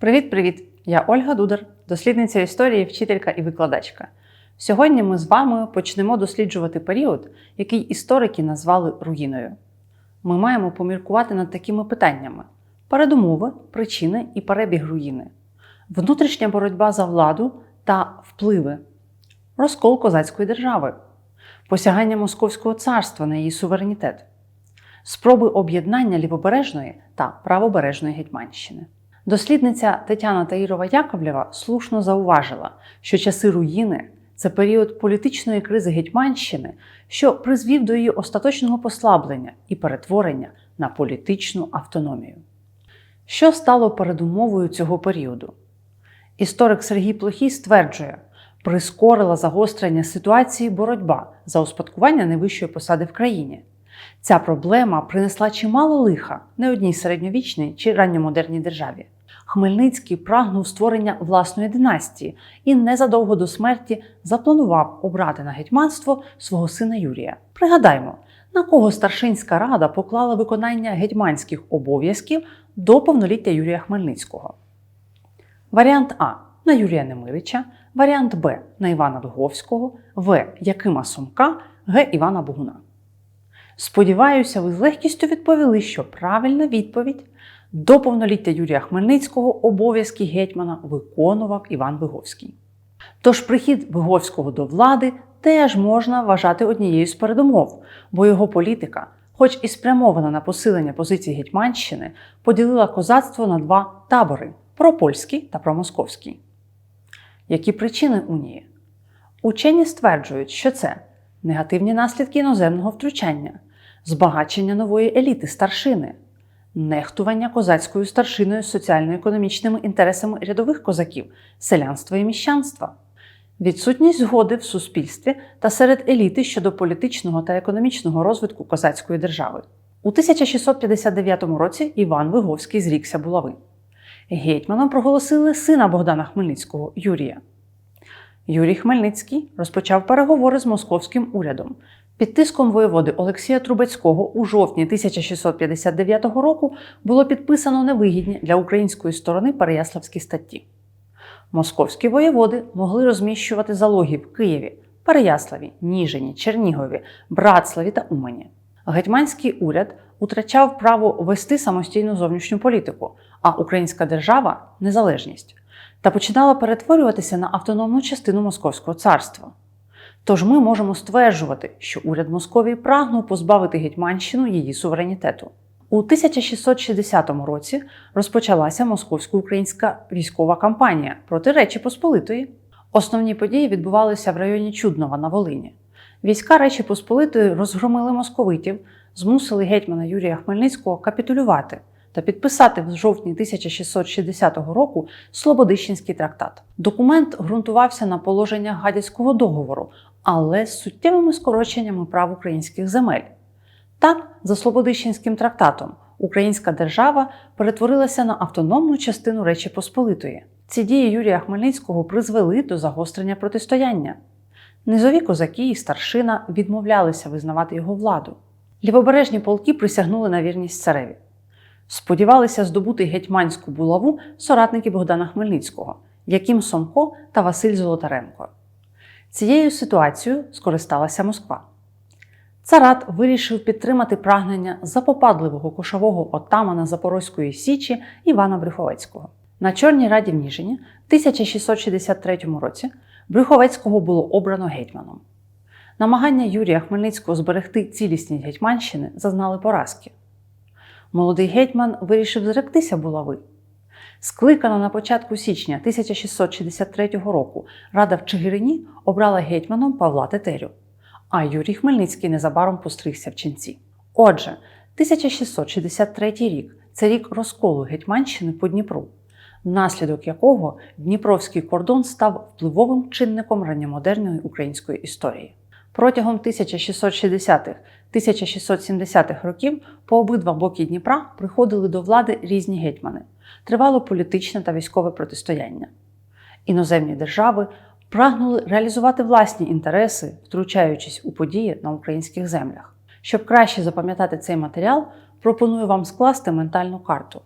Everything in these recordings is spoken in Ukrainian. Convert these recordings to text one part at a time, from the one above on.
Привіт-привіт! Я Ольга Дудар, дослідниця історії, вчителька і викладачка. Сьогодні ми з вами почнемо досліджувати період, який історики назвали руїною. Ми маємо поміркувати над такими питаннями: передумови, причини і перебіг руїни, внутрішня боротьба за владу та впливи, розкол козацької держави, посягання Московського царства на її суверенітет, спроби об'єднання лівобережної та правобережної Гетьманщини. Дослідниця Тетяна Таїрова Яковлєва слушно зауважила, що часи руїни це період політичної кризи Гетьманщини, що призвів до її остаточного послаблення і перетворення на політичну автономію. Що стало передумовою цього періоду? Історик Сергій Плохій стверджує, прискорила загострення ситуації боротьба за успадкування найвищої посади в країні. Ця проблема принесла чимало лиха не одній середньовічній чи ранньомодерній державі. Хмельницький прагнув створення власної династії і незадовго до смерті запланував обрати на гетьманство свого сина Юрія. Пригадаймо, на кого старшинська рада поклала виконання гетьманських обов'язків до повноліття Юрія Хмельницького. Варіант А на Юрія Немирича, варіант Б на Івана Луговського, В. Якима Сомка, Г. Івана Богуна. Сподіваюся, ви з легкістю відповіли, що правильна відповідь до повноліття Юрія Хмельницького обов'язки гетьмана виконував Іван Виговський. Тож прихід Виговського до влади теж можна вважати однією з передумов, бо його політика, хоч і спрямована на посилення позицій Гетьманщини, поділила козацтво на два табори пропольський та промосковський. Які причини унії? Учені стверджують, що це негативні наслідки іноземного втручання, збагачення нової еліти старшини, нехтування козацькою старшиною соціально-економічними інтересами рядових козаків, селянства і міщанства, відсутність згоди в суспільстві та серед еліти щодо політичного та економічного розвитку козацької держави. У 1659 році Іван Виговський зрікся булави. Гетьманом проголосили сина Богдана Хмельницького Юрія. Юрій Хмельницький розпочав переговори з московським урядом. Під тиском воєводи Олексія Трубецького у жовтні 1659 року було підписано невигідні для української сторони Переяславські статті. Московські воєводи могли розміщувати залоги в Києві, Переяславі, Ніжині, Чернігові, Братславі та Умані. Гетьманський уряд утрачав право вести самостійну зовнішню політику, а українська держава незалежність та починала перетворюватися на автономну частину Московського царства. Тож ми можемо стверджувати, що уряд Московії прагнув позбавити Гетьманщину її суверенітету. У 1660 році розпочалася московсько-українська військова кампанія проти Речі Посполитої. Основні події відбувалися в районі Чуднова на Волині. Війська Речі Посполитої розгромили московитів, змусили гетьмана Юрія Хмельницького капітулювати та підписати в жовтні 1660 року Слободищенський трактат. Документ ґрунтувався на положеннях Гадяцького договору, але з суттєвими скороченнями прав українських земель. Так, за Слободищенським трактатом українська держава перетворилася на автономну частину Речі Посполитої. Ці дії Юрія Хмельницького призвели до загострення протистояння. Низові козаки і старшина відмовлялися визнавати його владу. Лівобережні полки присягнули на вірність цареві. Сподівалися здобути гетьманську булаву соратники Богдана Хмельницького, Яким Сомко та Василь Золотаренко. Цією ситуацією скористалася Москва. Царат вирішив підтримати прагнення запопадливого кошового отамана Запорозької Січі Івана Брюховецького. На Чорній раді в Ніжині в 1663 році Брюховецького було обрано гетьманом. Намагання Юрія Хмельницького зберегти цілісність Гетьманщини зазнали поразки. Молодий гетьман вирішив зректися булави. Скликана на початку січня 1663 року Рада в Чигирині обрала гетьманом Павла Тетерю, а Юрій Хмельницький незабаром постригся в ченці. Отже, 1663 рік це рік розколу Гетьманщини по Дніпру, внаслідок якого Дніпровський кордон став впливовим чинником ранньомодерної української історії. Протягом 1660-х 1670-х років по обидва боки Дніпра приходили до влади різні гетьмани. Тривало політичне та військове протистояння. Іноземні держави прагнули реалізувати власні інтереси, втручаючись у події на українських землях. Щоб краще запам'ятати цей матеріал, пропоную вам скласти ментальну карту.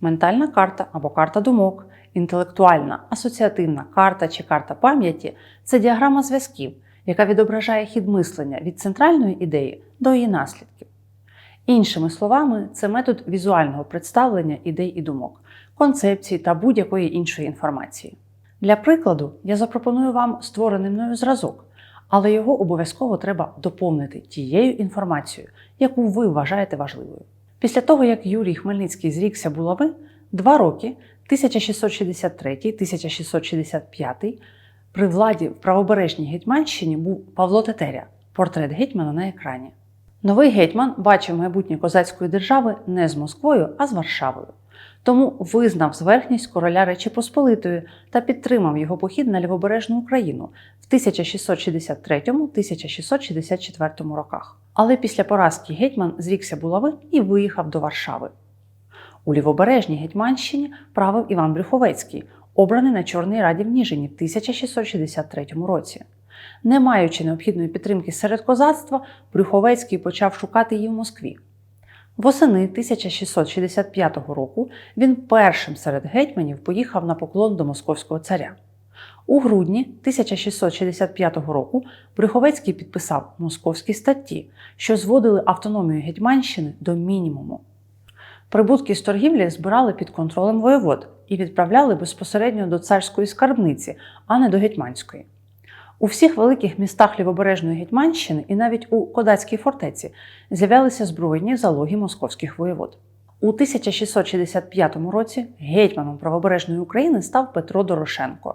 Ментальна карта або карта думок, інтелектуальна, асоціативна карта чи карта пам'яті це діаграма зв'язків, яка відображає хід мислення від центральної ідеї до її наслідків. Іншими словами, це метод візуального представлення ідей і думок, концепцій та будь-якої іншої інформації. Для прикладу, я запропоную вам створений мною зразок, але його обов'язково треба доповнити тією інформацією, яку ви вважаєте важливою. Після того, як Юрій Хмельницький зрікся булави, два роки 1663-1665 при владі в правобережній Гетьманщині був Павло Тетеря, портрет гетьмана на екрані. Новий гетьман бачив майбутнє козацької держави не з Москвою, а з Варшавою. Тому визнав зверхність короля Речі Посполитої та підтримав його похід на лівобережну Україну в 1663-1664 роках. Але після поразки гетьман зрікся булави і виїхав до Варшави. У лівобережній Гетьманщині правив Іван Брюховецький, обраний на Чорній Раді в Ніжині в 1663 році. Не маючи необхідної підтримки серед козацтва, Брюховецький почав шукати її в Москві. Восени 1665 року він першим серед гетьманів поїхав на поклон до московського царя. У грудні 1665 року Брюховецький підписав московські статті, що зводили автономію Гетьманщини до мінімуму. Прибутки з торгівлі збирали під контролем воєвод і відправляли безпосередньо до царської скарбниці, а не до гетьманської. У всіх великих містах лівобережної Гетьманщини і навіть у Кодацькій фортеці з'являлися збройні залоги московських воєвод. У 1665 році гетьманом правобережної України став Петро Дорошенко.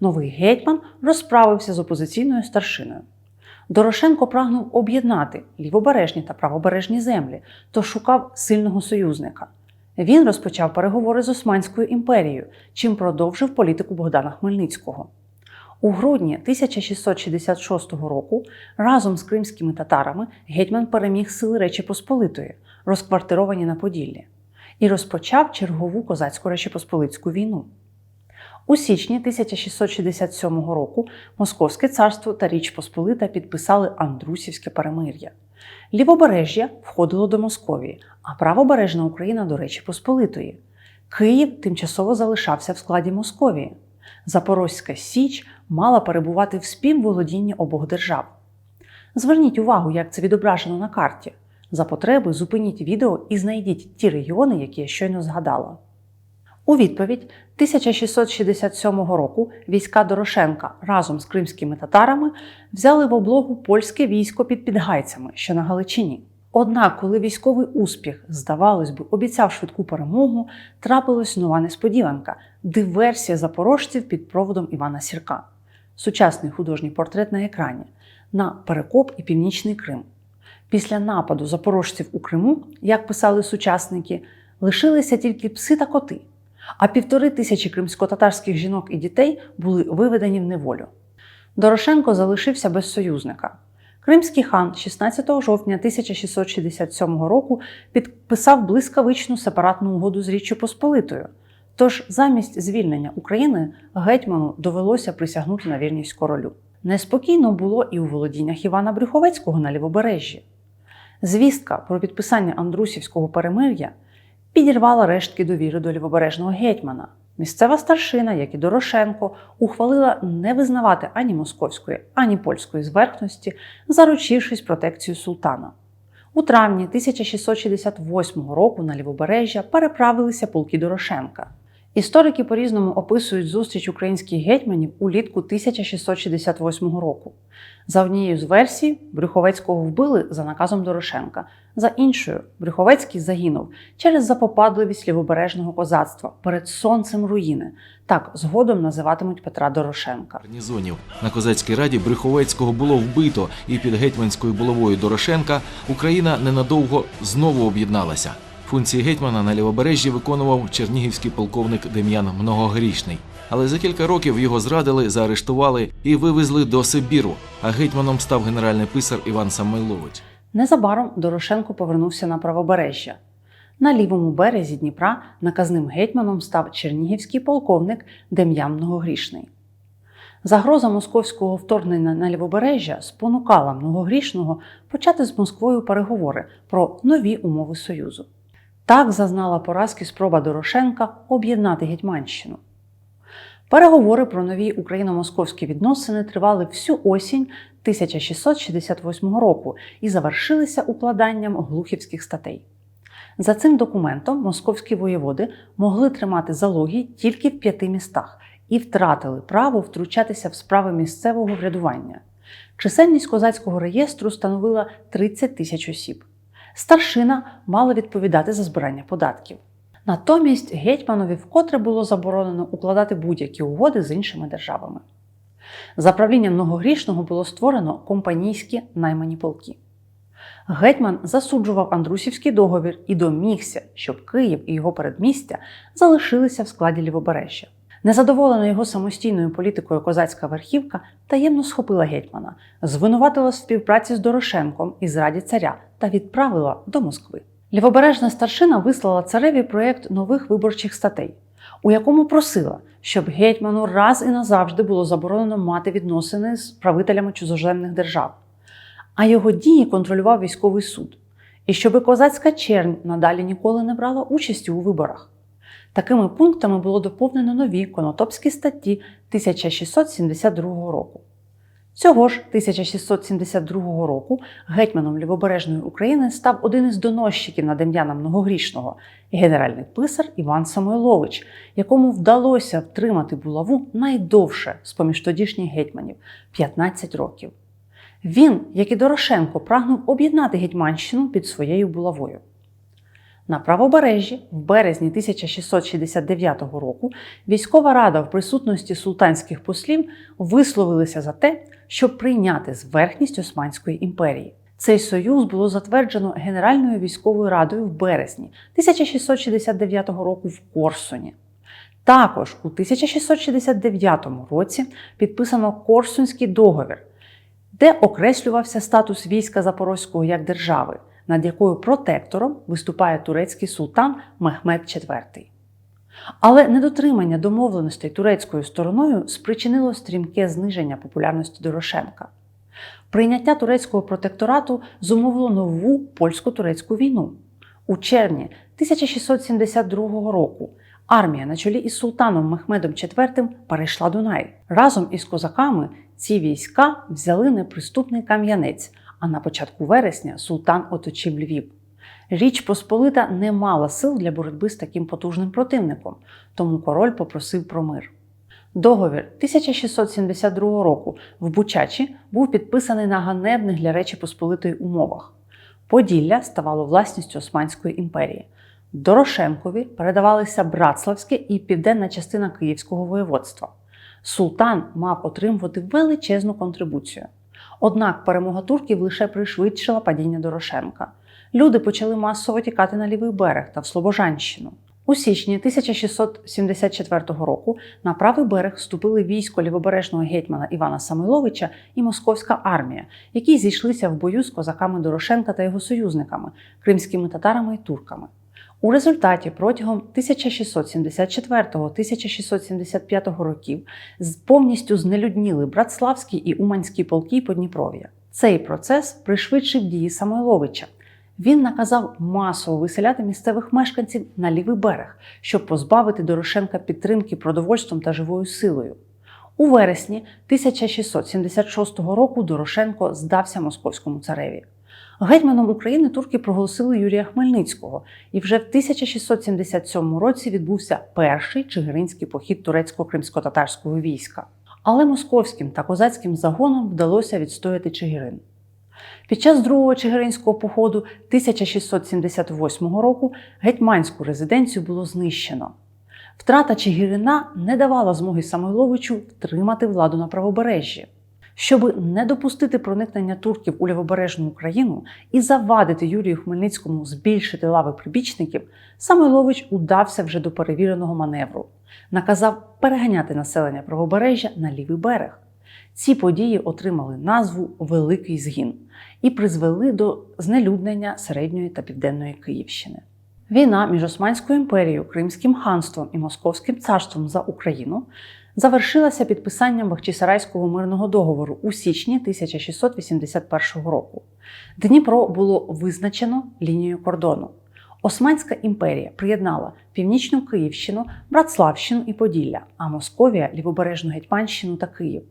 Новий гетьман розправився з опозиційною старшиною. Дорошенко прагнув об'єднати лівобережні та правобережні землі, тож шукав сильного союзника. Він розпочав переговори з Османською імперією, чим продовжив політику Богдана Хмельницького. У грудні 1666 року разом з кримськими татарами гетьман переміг сили Речі Посполитої, розквартировані на Поділлі, і розпочав чергову козацьку речепосполитську війну. У січні 1667 року Московське царство та Річ Посполита підписали Андрусівське перемир'я. Лівобережжя входило до Московії, а правобережна Україна до Речі Посполитої. Київ тимчасово залишався в складі Московії. Запорозька Січ мала перебувати в співволодінні обох держав. Зверніть увагу, як це відображено на карті. За потреби зупиніть відео і знайдіть ті регіони, які я щойно згадала. У відповідь 1667 року війська Дорошенка разом з кримськими татарами взяли в облогу польське військо під Підгайцями, що на Галичині. Однак, коли військовий успіх, здавалось би, обіцяв швидку перемогу, трапилась нова несподіванка диверсія запорожців під проводом Івана Сірка. Сучасний художній портрет на екрані на Перекоп і Північний Крим. Після нападу запорожців у Криму, як писали сучасники, лишилися тільки пси та коти, а півтори тисячі кримсько-татарських жінок і дітей були виведені в неволю. Дорошенко залишився без союзника. Кримський хан 16 жовтня 1667 року підписав блискавичну сепаратну угоду з Річчю Посполитою. Тож замість звільнення України гетьману довелося присягнути на вірність королю. Неспокійно було і у володіннях Івана Брюховецького на лівобережжі. Звістка про підписання Андрусівського перемир'я підірвала рештки довіри до лівобережного гетьмана. Місцева старшина, як і Дорошенко, ухвалила не визнавати ані московської, ані польської зверхності, заручившись протекцію султана. У травні 1668 року на лівобережжя переправилися полки Дорошенка. Історики по-різному описують зустріч українських гетьманів улітку 1668 року. За однією з версій, Брюховецького вбили за наказом Дорошенка. За іншою, Брюховецький загинув через запопадливість лівобережного козацтва перед сонцем руїни. Так згодом називатимуть Петра Дорошенка. гарнізонів. На козацькій раді Брюховецького було вбито, і під гетьманською булавою Дорошенка Україна ненадовго знову об'єдналася. Функції гетьмана на лівобережжі виконував чернігівський полковник Дем'ян Многогрішний. Але за кілька років його зрадили, заарештували і вивезли до Сибіру. А гетьманом став генеральний писар Іван Самойлович. Незабаром Дорошенко повернувся на правобережжя. На лівому березі Дніпра наказним гетьманом став чернігівський полковник Дем'ян Многогрішний. Загроза московського вторгнення на лівобережжя спонукала многогрішного почати з Москвою переговори про нові умови Союзу. Так зазнала поразки спроба Дорошенка об'єднати Гетьманщину. Переговори про нові україно-московські відносини тривали всю осінь 1668 року і завершилися укладанням глухівських статей. За цим документом московські воєводи могли тримати залоги тільки в п'яти містах і втратили право втручатися в справи місцевого врядування. Чисельність козацького реєстру становила 30 тисяч осіб. Старшина мала відповідати за збирання податків. Натомість гетьманові вкотре було заборонено укладати будь-які угоди з іншими державами. За правлінням многогрішного було створено компанійські наймані полки. Гетьман засуджував Андрусівський договір і домігся, щоб Київ і його передмістя залишилися в складі лівобережжя. Незадоволена його самостійною політикою козацька верхівка таємно схопила гетьмана, звинуватила в співпраці з Дорошенком і зраді царя та відправила до Москви. Лівобережна старшина вислала цареві проєкт нових виборчих статей, у якому просила, щоб гетьману раз і назавжди було заборонено мати відносини з правителями чужоземних держав, а його дії контролював військовий суд, і щоби козацька чернь надалі ніколи не брала участі у виборах. Такими пунктами було доповнено нові конотопські статті 1672 року. Цього ж 1672 року гетьманом Лівобережної України став один із доносчиків на Дем'яна Многогрішного, генеральний писар Іван Самойлович, якому вдалося втримати булаву найдовше з поміж тодішніх гетьманів 15 років. Він, як і Дорошенко, прагнув об'єднати Гетьманщину під своєю булавою. На правобережжі в березні 1669 року військова рада в присутності султанських послів висловилися за те, щоб прийняти зверхність Османської імперії. Цей союз було затверджено Генеральною військовою радою в березні 1669 року в Корсуні. Також у 1669 році підписано Корсунський договір, де окреслювався статус війська Запорозького як держави над якою протектором виступає турецький султан Мехмед IV. Але недотримання домовленостей турецькою стороною спричинило стрімке зниження популярності Дорошенка. Прийняття турецького протекторату зумовило нову польсько-турецьку війну. У червні 1672 року армія на чолі із султаном Мехмедом IV перейшла Дунай. Разом із козаками ці війська взяли неприступний кам'янець, а на початку вересня султан оточив Львів. Річ Посполита не мала сил для боротьби з таким потужним противником, тому король попросив про мир. Договір 1672 року в Бучачі був підписаний на ганебних для Речі Посполитої умовах. Поділля ставало власністю Османської імперії. Дорошенкові передавалися Братславське і південна частина Київського воєводства. Султан мав отримувати величезну контрибуцію. Однак перемога турків лише пришвидшила падіння Дорошенка. Люди почали масово тікати на лівий берег та в Слобожанщину. У січні 1674 року на правий берег вступили військо лівобережного гетьмана Івана Самойловича і московська армія, які зійшлися в бою з козаками Дорошенка та його союзниками, кримськими татарами і турками. У результаті протягом 1674-1675 років повністю знелюдніли Братславський і Уманський полки Подніпров'я. Цей процес пришвидшив дії Самойловича. Він наказав масово виселяти місцевих мешканців на лівий берег, щоб позбавити Дорошенка підтримки продовольством та живою силою. У вересні 1676 року Дорошенко здався московському цареві. Гетьманом України турки проголосили Юрія Хмельницького, і вже в 1677 році відбувся перший чигиринський похід турецько-кримсько-татарського війська. Але московським та козацьким загонам вдалося відстояти Чигирин. Під час другого Чигиринського походу 1678 року гетьманську резиденцію було знищено. Втрата Чигирина не давала змоги Самойловичу втримати владу на правобережжі. Щоби не допустити проникнення турків у лівобережну Україну і завадити Юрію Хмельницькому збільшити лави прибічників, Самойлович удався вже до перевіреного маневру, наказав переганяти населення правобережжя на лівий берег. Ці події отримали назву Великий згін і призвели до знелюднення середньої та південної Київщини. Війна між Османською імперією, Кримським ханством і Московським царством за Україну завершилася підписанням Бахчисарайського мирного договору у січні 1681 року. Дніпро було визначено лінією кордону. Османська імперія приєднала північну Київщину, Братславщину і Поділля, а Московія лівобережну Гетьманщину та Київ.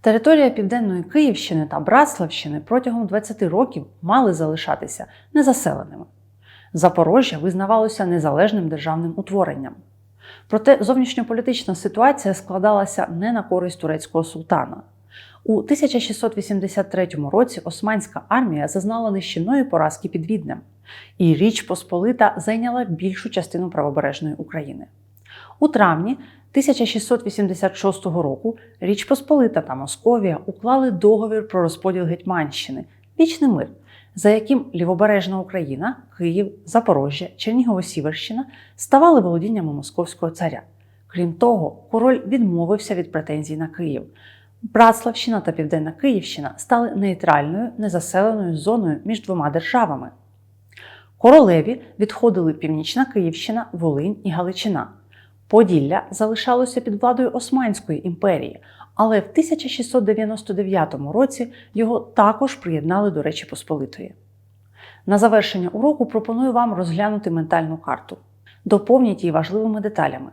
Територія Південної Київщини та Братславщини протягом 20 років мали залишатися незаселеними. Запорожжя визнавалося незалежним державним утворенням. Проте зовнішньополітична ситуація складалася не на користь турецького султана. У 1683 році Османська армія зазнала нищівної поразки під Віднем, і Річ Посполита зайняла більшу частину правобережної України. У травні 1686 року Річ Посполита та Московія уклали договір про розподіл Гетьманщини Вічний мир, за яким лівобережна Україна, Київ, Запорожжя, Чернігово-Сіверщина ставали володіннями московського царя. Крім того, король відмовився від претензій на Київ. Братславщина та Південна Київщина стали нейтральною незаселеною зоною між двома державами. Королеві відходили Північна Київщина, Волинь і Галичина. Поділля залишалося під владою Османської імперії, але в 1699 році його також приєднали до Речі Посполитої. На завершення уроку пропоную вам розглянути ментальну карту. Доповніть її важливими деталями.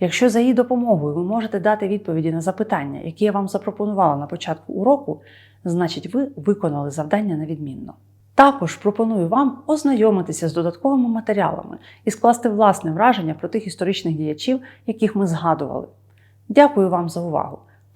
Якщо за її допомогою ви можете дати відповіді на запитання, які я вам запропонувала на початку уроку, значить ви виконали завдання на відмінно. Також пропоную вам ознайомитися з додатковими матеріалами і скласти власне враження про тих історичних діячів, яких ми згадували. Дякую вам за увагу!